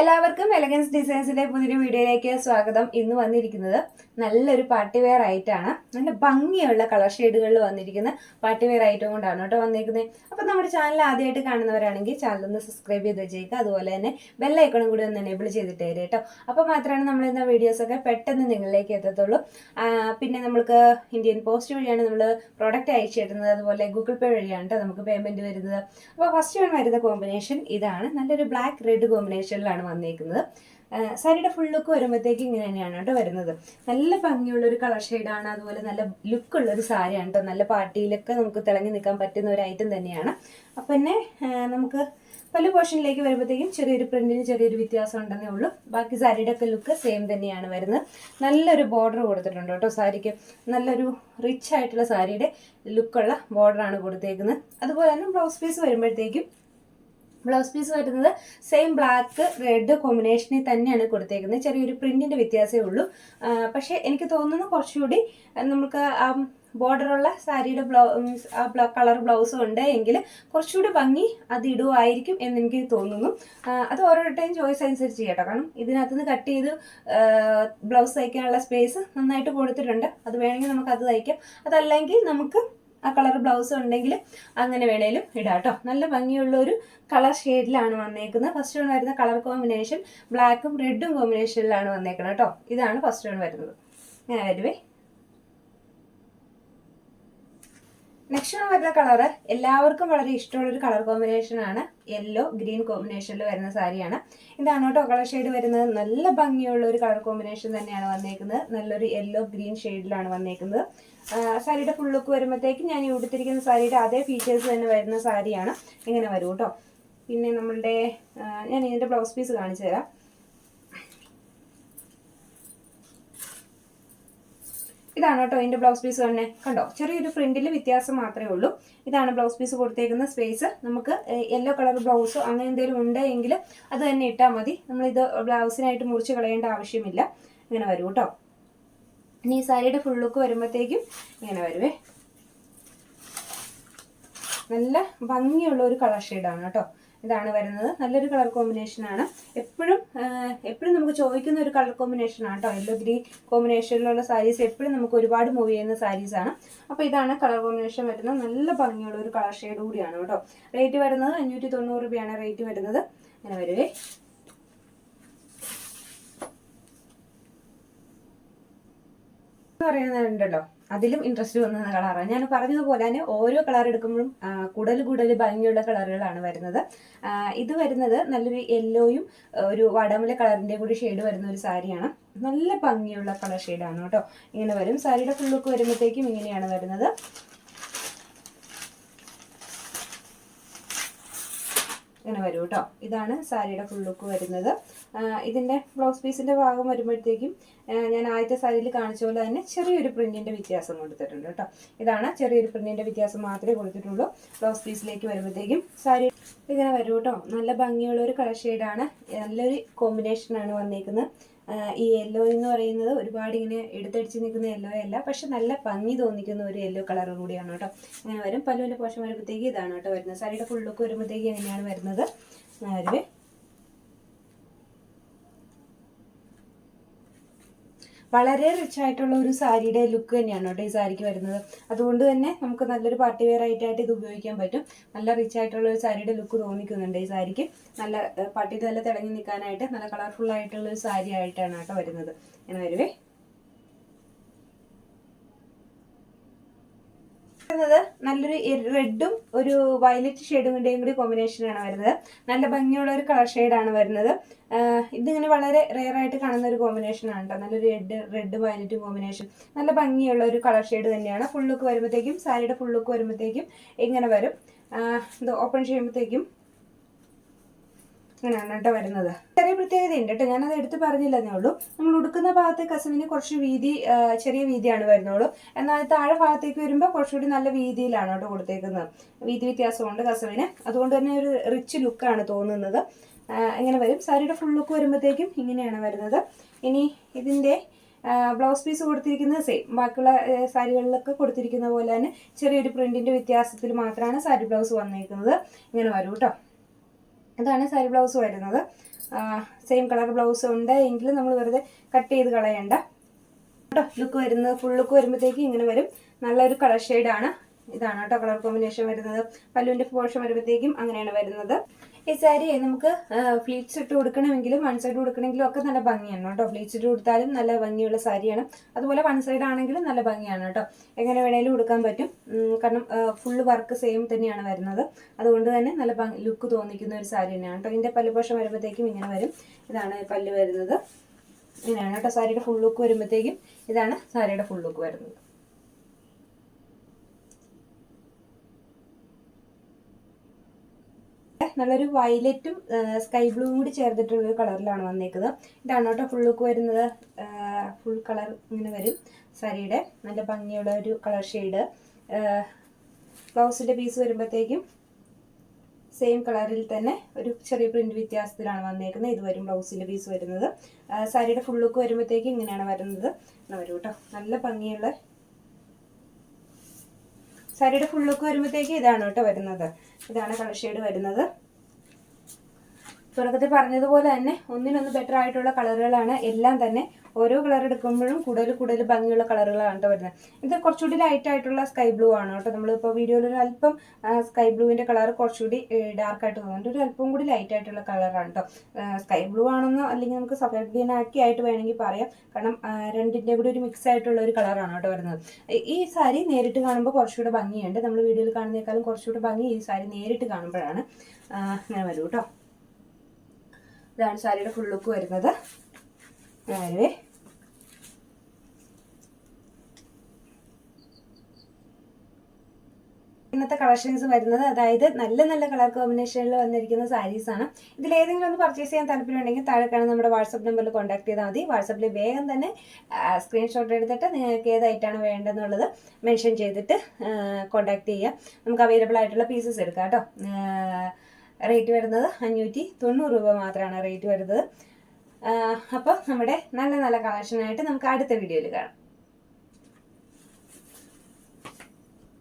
എല്ലാവർക്കും എലഗൻസ് ഡിസൈൻസിന്റെ പുതിയൊരു വീഡിയോയിലേക്ക് സ്വാഗതം. ഇന്ന് വന്നിരിക്കുന്നത് നല്ലൊരു പാർട്ടി വെയർ ആയിട്ടാണ് നല്ല ഭംഗിയുള്ള കളർ ഷെയ്ഡുകളിൽ വന്നിരിക്കുന്ന പാർട്ടി വെയർ കൊണ്ടാണ് കേട്ടോ വന്നിരിക്കുന്നത് അപ്പോൾ നമ്മുടെ ചാനൽ ആദ്യമായിട്ട് കാണുന്നവരാണെങ്കിൽ ചാനൽ ഒന്ന് സബ്സ്ക്രൈബ് ചെയ്ത് വെച്ചേക്കുക. അതുപോലെ തന്നെ ബെല്ലൈക്കണും കൂടി ഒന്ന് എനേബിൾ ചെയ്തിട്ട് തരും കേട്ടോ. അപ്പോൾ മാത്രമാണ് നമ്മൾ ഇന്ന വീഡിയോസൊക്കെ പെട്ടെന്ന് നിങ്ങളിലേക്ക് എത്തത്തുള്ളൂ. പിന്നെ നമ്മൾക്ക് ഇന്ത്യൻ പോസ്റ്റ് വഴിയാണ് നമ്മൾ പ്രോഡക്റ്റ് അയച്ചു തരുന്നത്. അതുപോലെ ഗൂഗിൾ പേ വഴിയാണ് കേട്ടോ നമുക്ക് പേയ്മെന്റ് വരുന്നത്. അപ്പോൾ ഫസ്റ്റ് വൺ വരുന്ന കോമ്പിനേഷൻ ഇതാണ്. നല്ലൊരു ബ്ലാക്ക് റെഡ് കോമ്പിനേഷനിലാണ് വന്നേക്കുന്നത്. സാരിയുടെ ഫുൾ ലുക്ക് വരുമ്പോഴത്തേക്ക് ഇങ്ങനെ തന്നെയാണ് കേട്ടോ വരുന്നത്. നല്ല ഭംഗിയുള്ള ഒരു കളർ ഷെയ്ഡാണ് അതുപോലെ നല്ല ലുക്കുള്ള ഒരു സാരിയാണ് കേട്ടോ. നല്ല പാർട്ടിയിലൊക്കെ നമുക്ക് തിളങ്ങി നിൽക്കാൻ പറ്റുന്ന ഒരു ഐറ്റം തന്നെയാണ്. അപ്പം തന്നെ നമുക്ക് പല പോർഷനിലേക്ക് വരുമ്പോഴത്തേക്കും ചെറിയൊരു പ്രിന്റിന് ചെറിയൊരു വ്യത്യാസം ഉണ്ടെന്നേ ഉള്ളൂ. ബാക്കി സാരിയുടെ ഒക്കെ ലുക്ക് സെയിം തന്നെയാണ് വരുന്നത്. നല്ലൊരു ബോർഡർ കൊടുത്തിട്ടുണ്ട് കേട്ടോ സാരിക്ക്. നല്ലൊരു റിച്ച് ആയിട്ടുള്ള സാരിയുടെ ലുക്കുള്ള ബോർഡറാണ് കൊടുത്തേക്കുന്നത്. അതുപോലെ തന്നെ ബ്ലൗസ് പീസ് വരുമ്പോഴത്തേക്കും ബ്ലൗസ് പീസ് വരുന്നത് സെയിം ബ്ലാക്ക് റെഡ് കോമ്പിനേഷനിൽ തന്നെയാണ് കൊടുത്തേക്കുന്നത്. ചെറിയൊരു പ്രിന്റിന്റെ വ്യത്യാസമേ ഉള്ളൂ. പക്ഷേ എനിക്ക് തോന്നുന്നു കുറച്ചുകൂടി നമുക്ക് ബോർഡറുള്ള സാരിയുടെ ബ്ലൗസ് ആ കളർ ബ്ലൗസ് ഉണ്ട് എങ്കിൽ കുറച്ചുകൂടി ഭംഗി അത് ഇടുമായിരിക്കും എന്ന് എനിക്ക് തോന്നുന്നു. അത് ഓരോരുത്തരും ചോയ്സ് അനുസരിച്ച് ചെയ്യട്ടോ കാരണം ഇതിനകത്ത് നിന്ന് കട്ട് ചെയ്ത് ബ്ലൗസ് തയ്ക്കാനുള്ള സ്പേസ് നന്നായിട്ട് കൊടുത്തിട്ടുണ്ട്. അത് വേണമെങ്കിൽ നമുക്ക് അത് തയ്ക്കാം. അതല്ലെങ്കിൽ നമുക്ക് ആ കളർ ബ്ലൗസ് ഉണ്ടെങ്കിൽ അങ്ങനെ വേണേലും ഇടാം കേട്ടോ നല്ല ഭംഗിയുള്ള ഒരു കളർ ഷെയ്ഡിലാണ് വന്നേക്കുന്നത്. ഫസ്റ്റ് വൺ വരുന്ന കളർ കോമ്പിനേഷൻ ബ്ലാക്കും റെഡും കോമ്പിനേഷനിലാണ് വന്നേക്കുന്നത് കേട്ടോ ഇതാണ് ഫസ്റ്റ് വൺ വരുന്നത്. ഞാൻ വരുവേ. നെക്സ്റ്റ് വരുന്ന കളറ് എല്ലാവർക്കും വളരെ ഇഷ്ടമുള്ള ഒരു കളർ കോമ്പിനേഷൻ ആണ് യെല്ലോ ഗ്രീൻ കോമ്പിനേഷനിൽ വരുന്ന സാരിയാണ്. ഇതാണ് കേട്ടോ കളർ ഷെയ്ഡ് വരുന്നത്. നല്ല ഭംഗിയുള്ള ഒരു കളർ കോമ്പിനേഷൻ തന്നെയാണ് വന്നേക്കുന്നത്. നല്ലൊരു യെല്ലോ ഗ്രീൻ ഷെയ്ഡിലാണ് വന്നേക്കുന്നത്. സാരിയുടെ ഫുൾ ലുക്ക് വരുമ്പോഴത്തേക്കും ഞാൻ ഈ ഉടുത്തിരിക്കുന്ന സാരിയുടെ അതേ ഫീച്ചേഴ്സ് തന്നെ വരുന്ന സാരിയാണ്. ഇങ്ങനെ വരും കേട്ടോ. പിന്നെ നമ്മളുടെ ഞാൻ ഇതിന്റെ ബ്ലൗസ് പീസ് കാണിച്ചു തരാം ഇതാണ് കേട്ടോ ഇതിന്റെ ബ്ലൗസ് പീസ് തന്നെ. കണ്ടോ? ചെറിയൊരു ഫ്രണ്ടിൽ വ്യത്യാസം മാത്രമേ ഉള്ളൂ. ഇതാണ് ബ്ലൗസ് പീസ് കൊടുത്തേക്കുന്ന സ്പേസ് നമുക്ക് യെല്ലോ കളർ ബ്ലൗസോ അങ്ങനെ എന്തെങ്കിലും ഉണ്ടെങ്കിൽ അത് തന്നെ ഇട്ടാൽ മതി. നമ്മളിത് ബ്ലൗസിനായിട്ട് മുറിച്ച് കളയേണ്ട ആവശ്യമില്ല. ഇങ്ങനെ വരും കേട്ടോ. ഇനി സാരിയുടെ ഫുൾ ലുക്ക് വരുമ്പോഴത്തേക്കും ഇങ്ങനെ വരുവേ. നല്ല ഭംഗിയുള്ള ഒരു കളർ ഷെയ്ഡാണ് കേട്ടോ. ഇതാണ് വരുന്നത്. നല്ലൊരു കളർ കോമ്പിനേഷൻ ആണ്. എപ്പോഴും എപ്പോഴും നമുക്ക് ചോദിക്കുന്ന ഒരു കളർ കോമ്പിനേഷൻ ആണ് കേട്ടോ. യെല്ലോ ഗ്രീൻ കോമ്പിനേഷനിലുള്ള സാരീസ് എപ്പോഴും നമുക്ക് ഒരുപാട് മൂവ് ചെയ്യുന്ന സാരീസ് ആണ്. അപ്പോൾ ഇതാണ് കളർ കോമ്പിനേഷൻ വരുന്നത്. നല്ല ഭംഗിയുള്ള ഒരു കളർ ഷെയ്ഡ് കൂടിയാണ് കേട്ടോ. റേറ്റ് വരുന്നത് അഞ്ഞൂറ്റി തൊണ്ണൂറ് രൂപയാണ് റേറ്റ് വരുന്നത്. അങ്ങനെ വരുവേ. പറയുന്നുണ്ടല്ലോ അതിലും ഇൻട്രസ്റ്റ് തോന്നുന്ന കളറാണ് ഞാൻ പറഞ്ഞതുപോലെ തന്നെ ഓരോ കളർ എടുക്കുമ്പോഴും കൂടുതൽ കൂടുതൽ ഭംഗിയുള്ള കളറുകളാണ് വരുന്നത്. ഇത് വരുന്നത് നല്ലൊരു യെല്ലോയും ഒരു വടമല കളറിന്റെ കൂടി ഷെയ്ഡ് വരുന്ന ഒരു സാരിയാണ്. നല്ല ഭംഗിയുള്ള കളർ ഷെയ്ഡാണ് കേട്ടോ. ഇങ്ങനെ വരും. സാരിയുടെ ഫുൾ ലുക്ക് വരുമ്പോഴത്തേക്കും ഇങ്ങനെയാണ് വരുന്നത്. ഇങ്ങനെ വരും കേട്ടോ ഇതാണ് സാരിയുടെ ഫുൾ ലുക്ക് വരുന്നത്. ഇതിന്റെ ബ്ലൗസ് പീസിന്റെ ഭാഗം വരുമ്പോഴത്തേക്കും ഞാൻ ആദ്യത്തെ സാരിയിൽ കാണിച്ച പോലെ തന്നെ ചെറിയൊരു പ്രിന്റിന്റെ വ്യത്യാസം കൊടുത്തിട്ടുണ്ട് കേട്ടോ ഇതാണ് ചെറിയൊരു പ്രിന്റിന്റെ വ്യത്യാസം മാത്രമേ കൊടുത്തിട്ടുള്ളൂ. ബ്ലൗസ് പീസിലേക്ക് വരുമ്പോഴത്തേക്കും സാരി ഇങ്ങനെ വരും കേട്ടോ നല്ല ഭംഗിയുള്ള ഒരു കളർ ഷെയ്ഡാണ് നല്ലൊരു കോമ്പിനേഷനാണ് വന്നേക്കുന്നത്. ഈ യെല്ലോ എന്ന് പറയുന്നത് ഒരുപാട് ഇങ്ങനെ എടുത്തടിച്ച് നിൽക്കുന്ന യെല്ലോ അല്ല. പക്ഷെ നല്ല ഭംഗി തോന്നിക്കുന്ന ഒരു യെല്ലോ കളർ കൂടിയാണ് കേട്ടോ. അങ്ങനെ വരും. പല്ലുവിന്റെ പോഷൻ വരുമ്പോഴത്തേക്ക് ഇതാണ് കേട്ടോ വരുന്നത്. സാരിയുടെ ഫുൾ ലുക്ക് വരുമ്പോഴത്തേക്ക് എങ്ങനെയാണ് വരുന്നത്. വരുവേ വളരെ റിച്ച് ആയിട്ടുള്ള ഒരു സാരിയുടെ ലുക്ക് തന്നെയാണ് കേട്ടോ ഈ സാരിക്ക് വരുന്നത്. അതുകൊണ്ട് തന്നെ നമുക്ക് നല്ലൊരു പാർട്ടി വെയർ ആയിട്ടായിട്ട് ഇത് ഉപയോഗിക്കാൻ പറ്റും. നല്ല റിച്ച് ആയിട്ടുള്ള ഒരു സാരിയുടെ ലുക്ക് തോന്നിക്കുന്നുണ്ട് ഈ സാരിക്ക്. നല്ല പാർട്ടിയിൽ നല്ല തിളങ്ങി നിൽക്കാനായിട്ട് നല്ല കളർഫുൾ ആയിട്ടുള്ള ഒരു സാരി ആയിട്ടാണ് കേട്ടോ വരുന്നത്. എന്ന് വരുവേ? വരുന്നത്. നല്ലൊരു റെഡും ഒരു വയലറ്റ് ഷെയ്ഡിന്റെയും കൂടി കോമ്പിനേഷൻ ആണ് വരുന്നത്. നല്ല ഭംഗിയുള്ള ഒരു കളർ ഷെയ്ഡാണ് വരുന്നത്. ഇതിങ്ങനെ വളരെ റെയർ ആയിട്ട് കാണുന്ന ഒരു കോമ്പിനേഷൻ ആണ് കേട്ടോ. നല്ലൊരു റെഡ് റെഡ് വയലറ്റ് കോമ്പിനേഷൻ. നല്ല ഭംഗിയുള്ള ഒരു കളർ ഷെയ്ഡ് തന്നെയാണ്. ഫുൾ ലുക്ക് വരുമ്പോഴത്തേക്കും സാരിയുടെ ഫുൾ ലുക്ക് വരുമ്പോഴത്തേക്കും ഇങ്ങനെ വരും. ഇത് ഓപ്പൺ ചെയ്യുമ്പോഴത്തേക്കും ഇങ്ങനെയാണ് കേട്ടോ വരുന്നത്. ചെറിയ പ്രത്യേകതയുണ്ട് കേട്ടോ. ഞാനത് എടുത്ത് പറഞ്ഞില്ലെന്നേ ഉള്ളൂ. നമ്മൾ ഉടുക്കുന്ന ഭാഗത്തെ കസവിന് കുറച്ച് വീതി ചെറിയ വീതിയാണ് വരുന്നുള്ളൂ. എന്നാൽ താഴെ ഭാഗത്തേക്ക് വരുമ്പോൾ കുറച്ചുകൂടി നല്ല വീതിയിലാണ് കേട്ടോ കൊടുത്തേക്കുന്നത്. വീതി വ്യത്യാസമുണ്ട് കസവിന് അതുകൊണ്ട് തന്നെ ഒരു റിച്ച് ലുക്കാണ് തോന്നുന്നത്. ഇങ്ങനെ വരും. സാരിയുടെ ഫുൾ ലുക്ക് വരുമ്പോഴത്തേക്കും ഇങ്ങനെയാണ് വരുന്നത്. ഇനി ഇതിന്റെ ബ്ലൗസ് പീസ് കൊടുത്തിരിക്കുന്നത് സെയിം ബാക്കിയുള്ള സാരികളിലൊക്കെ കൊടുത്തിരിക്കുന്ന പോലെ തന്നെ ചെറിയൊരു പ്രിന്റിന്റെ വ്യത്യാസത്തിൽ മാത്രമാണ് സാരി ബ്ലൗസ് വന്നിരിക്കുന്നത് ഇങ്ങനെ വരും കേട്ടോ. അതാണ് സാരി ബ്ലൗസ് വരുന്നത്. സെയിം കളർ ബ്ലൗസ് ഉണ്ട്. എങ്കിലും നമ്മൾ വെറുതെ കട്ട് ചെയ്ത് കളയണ്ട. കേട്ടോ ലുക്ക് വരുന്നത് ഫുൾ ലുക്ക് വരുമ്പോഴത്തേക്ക് ഇങ്ങനെ വരും. നല്ലൊരു കളർ ഷെയ്ഡാണ് ഇതാണ് കേട്ടോ കളർ കോമ്പിനേഷൻ വരുന്നത്. പല്ലുവിന്റെ പോർഷൻ വരുമ്പോഴത്തേക്കും അങ്ങനെയാണ് വരുന്നത്. ഈ സാരി നമുക്ക് ഫ്ലീറ്റ്സ് ഇട്ട് കൊടുക്കണമെങ്കിലും വൺ സൈഡ് കൊടുക്കണമെങ്കിലും ഒക്കെ നല്ല ഭംഗിയാണ് കേട്ടോ. ഫ്ലീറ്റ്സ് ഇട്ട് കൊടുത്താലും നല്ല ഭംഗിയുള്ള സാരിയാണ്. അതുപോലെ വൺ സൈഡ് ആണെങ്കിലും നല്ല ഭംഗിയാണ് കേട്ടോ. എങ്ങനെ വേണേലും കൊടുക്കാൻ പറ്റും. കാരണം ഫുള്ള് വർക്ക് സെയിം തന്നെയാണ് വരുന്നത്. അതുകൊണ്ട് തന്നെ നല്ല ലുക്ക് തോന്നിക്കുന്ന ഒരു സാരി തന്നെയാണ് കേട്ടോ. ഇതിന്റെ പല്ല് പോഷം വരുമ്പോഴത്തേക്കും ഇങ്ങനെ വരും. ഇതാണ് പല്ല് വരുന്നത്. ഇങ്ങനെയാണ് കേട്ടോ സാരിയുടെ ഫുൾ ലുക്ക് വരുമ്പോഴത്തേക്കും ഇതാണ് സാരിയുടെ ഫുൾ ലുക്ക് വരുന്നത്. നല്ലൊരു വയലറ്റും സ്കൈ ബ്ലൂവും കൂടി ചേർത്തിട്ടുള്ള ഒരു കളറിലാണ് വന്നേക്കുന്നത്. ഇതാണ് കേട്ടോ ഫുൾ ലുക്ക് വരുന്നത്. ഫുൾ കളർ ഇങ്ങനെ വരും. സാരിയുടെ നല്ല ഭംഗിയുള്ള ഒരു കളർ ഷെയ്ഡ് ബ്ലൗസിന്റെ പീസ് വരുമ്പോഴത്തേക്കും സെയിം കളറിൽ തന്നെ ഒരു ചെറിയ പ്രിന്റ് വ്യത്യാസത്തിലാണ് വന്നേക്കുന്നത്. ഇത് വരും ബ്ലൗസിന്റെ പീസ് വരുന്നത്. സാരിയുടെ ഫുൾ ലുക്ക് വരുമ്പോഴത്തേക്കും ഇങ്ങനെയാണ് വരുന്നത്. വരും കേട്ടോ. നല്ല ഭംഗിയുള്ള സാരിയുടെ ഫുൾ ലുക്ക് വരുമ്പോഴത്തേക്ക് ഇതാണ് കേട്ടോ വരുന്നത്. ഇതാണ് കളർ ഷെയ്ഡ് വരുന്നത്. തുടക്കത്തിൽ പറഞ്ഞതുപോലെ തന്നെ ഒന്നിനൊന്ന് ബെറ്റർ ആയിട്ടുള്ള കളറുകളാണ് എല്ലാം തന്നെ ഓരോ കളർ എടുക്കുമ്പോഴും കൂടുതൽ കൂടുതൽ ഭംഗിയുള്ള കളറുകളാണ് കേട്ടോ വരുന്നത്. ഇത് കുറച്ചുകൂടി ലൈറ്റ് ആയിട്ടുള്ള സ്കൈ ബ്ലൂ ആണ് കേട്ടോ നമ്മളിപ്പോൾ വീഡിയോയിൽ ഒരു അല്പം സ്കൈ ബ്ലൂവിന്റെ കളർ കുറച്ചുകൂടി ഡാർക്ക് ആയിട്ട് തോന്നുന്നുണ്ട് ഒരു അല്പം കൂടി ലൈറ്റ് ആയിട്ടുള്ള കളറാണ് കേട്ടോ സ്കൈ ബ്ലൂ ആണെന്നോ അല്ലെങ്കിൽ നമുക്ക് സഫേഡ് ഗ്രീൻ ആക്കി ആയിട്ട് വേണമെങ്കിൽ പറയാം. കാരണം രണ്ടിന്റെ കൂടി ഒരു മിക്സ് ആയിട്ടുള്ള ഒരു കളറാണ് കേട്ടോ വരുന്നത്. ഈ- സാരി നേരിട്ട് കാണുമ്പോൾ കുറച്ചുകൂടെ ഭംഗിയുണ്ട്. നമ്മൾ വീഡിയോയിൽ കാണുന്നേക്കാളും കുറച്ചുകൂടെ ഭംഗി ഈ സാരി നേരിട്ട് കാണുമ്പോഴാണ് ഞാൻ വരും കേട്ടോ ഇതാണ് സാരിയുടെ ഫുൾ ലുക്ക് വരുന്നത്. അങ്ങനെ ഇന്നത്തെ കളക്ഷൻസ് വരുന്നത് അതായത് നല്ല നല്ല കളർ കോമ്പിനേഷനിൽ വന്നിരിക്കുന്ന സാരീസ് ആണ്. ഇതിൽ ഏതെങ്കിലും ഒന്ന് പർച്ചേസ് ചെയ്യാൻ താല്പര്യമുണ്ടെങ്കിൽ താഴെ കാണുന്ന നമ്മുടെ വാട്സപ്പ് നമ്പറിൽ കോൺടാക്ട് ചെയ്താൽ മതി. വാട്സപ്പിൽ വേഗം തന്നെ സ്ക്രീൻഷോട്ട് എടുത്തിട്ട് നിങ്ങൾക്ക് ഏതായിട്ടാണ് വേണ്ടതെന്നുള്ളത് മെൻഷൻ ചെയ്തിട്ട് കോൺടാക്ട് ചെയ്യുക നമുക്ക് അവൈലബിൾ ആയിട്ടുള്ള പീസസ് എടുക്കാം കേട്ടോ. റേറ്റ് വരുന്നത് അഞ്ഞൂറ്റി തൊണ്ണൂറ് രൂപ മാത്രമാണ് റേറ്റ് വരുന്നത്. അപ്പോൾ നമ്മുടെ നല്ല നല്ല കളക്ഷനായിട്ട് നമുക്ക് അടുത്ത വീഡിയോയിൽ കാണാം.